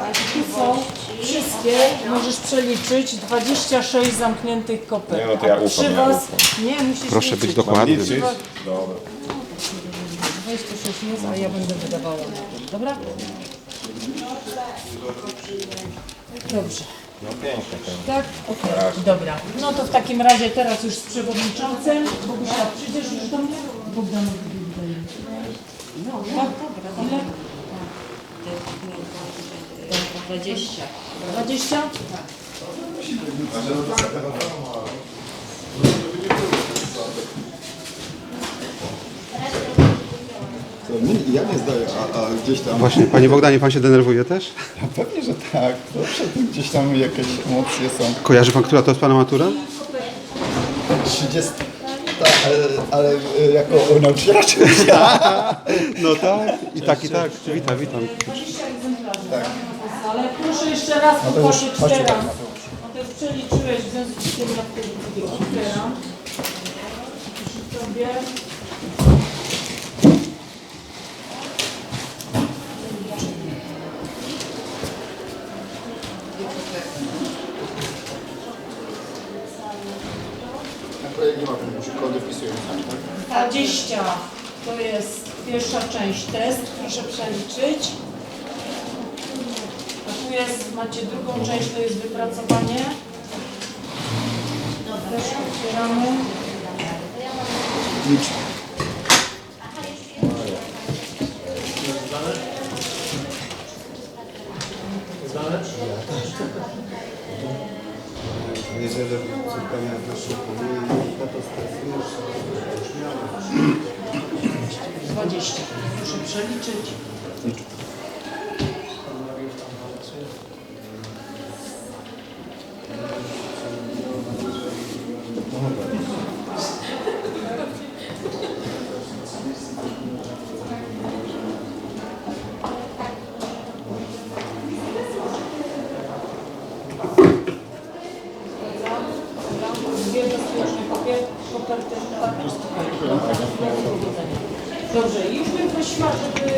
Tak, i tu są wszystkie, możesz przeliczyć, 26 zamkniętych kopert. Nie, no to ja A ufam, Przy ja was, ufam. nie, musisz Proszę liczyć. być dokładny. Liczyć? Dobra. 26 jest, a ja będę wydawała. Dobra? Dobrze. No pięknie ten. Tak? Okej, dobra. No to w takim razie teraz już z przewodniczącym. Bogusia, przyjdziesz już do mnie? Wydaje. No, tak, dobra. Ile? 20. 20? To nie, ja nie zdaję, a, a gdzieś tam. Właśnie, panie Bogdanie, pan się denerwuje też? Pewnie, że tak. Zawsze tu gdzieś tam jakieś emocje są. Kojarzy pan, która to jest pana matura? 30. Tak, ale, ale y, jako nauczyciela czy No tak, i tak, i tak. Witam, witam. 20 egzemplarzy. Tak. Ale proszę jeszcze raz chodź tutaj, teraz. No to już przeliczyłeś, w związku z tym ja w tej chwili otwieram. Piszę sobie. Nie ma sami, tak? 20 to jest pierwsza część test, proszę przeliczyć. Jest, macie drugą część, to jest wypracowanie. Też otwieramy. Licz. Jeżeli córka miała naszą już miała. 20. Proszę przeliczyć. Dobrze, już bym prosiła, żeby